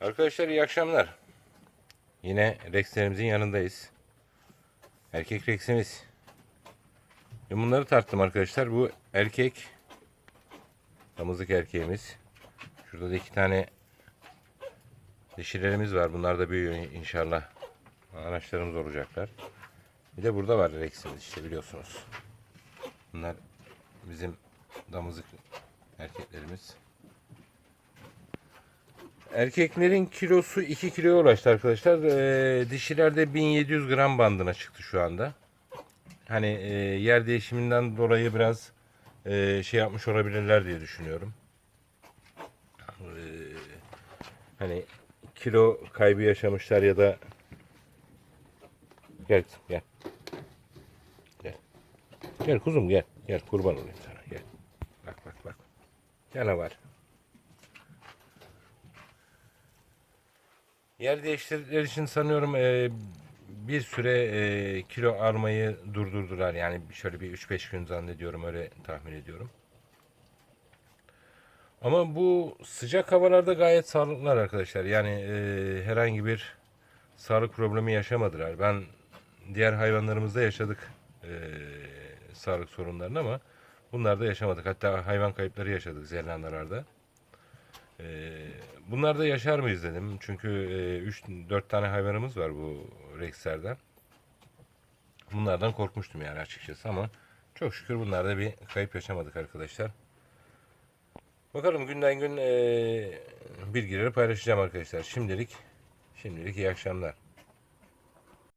Arkadaşlar iyi akşamlar. Yine Rex'lerimizin yanındayız. Erkek Rex'imiz. Dün bunları tarttım arkadaşlar. Bu erkek damızlık erkeğimiz. Şurada da iki tane dişilerimiz var. Bunlar da büyüyor inşallah. Anaçlarımız olacaklar. Bir de burada var Rex'imiz işte biliyorsunuz. Bunlar bizim damızlık erkeklerimiz. Erkeklerin kilosu 2 kiloya ulaştı arkadaşlar. Ee, dişilerde 1700 gram bandına çıktı şu anda. Hani e, yer değişiminden dolayı biraz e, şey yapmış olabilirler diye düşünüyorum. Ee, hani kilo kaybı yaşamışlar ya da gel gel. Gel. Gel kuzum gel. Gel kurban olayım sana gel. Bak bak bak. Canavar. Yer değiştirdikleri için sanıyorum e, bir süre e, kilo almayı durdurdular. Yani şöyle bir 3-5 gün zannediyorum öyle tahmin ediyorum. Ama bu sıcak havalarda gayet sağlıklılar arkadaşlar. Yani e, herhangi bir sağlık problemi yaşamadılar. Ben diğer hayvanlarımızda yaşadık e, sağlık sorunlarını ama bunlarda yaşamadık. Hatta hayvan kayıpları yaşadık Zelandalarda. Ee, bunlar da yaşar mıyız dedim. Çünkü 3-4 tane hayvanımız var bu Rex'lerden. Bunlardan korkmuştum yani açıkçası ama çok şükür bunlarda bir kayıp yaşamadık arkadaşlar. Bakalım günden gün e, bilgileri paylaşacağım arkadaşlar. Şimdilik şimdilik iyi akşamlar.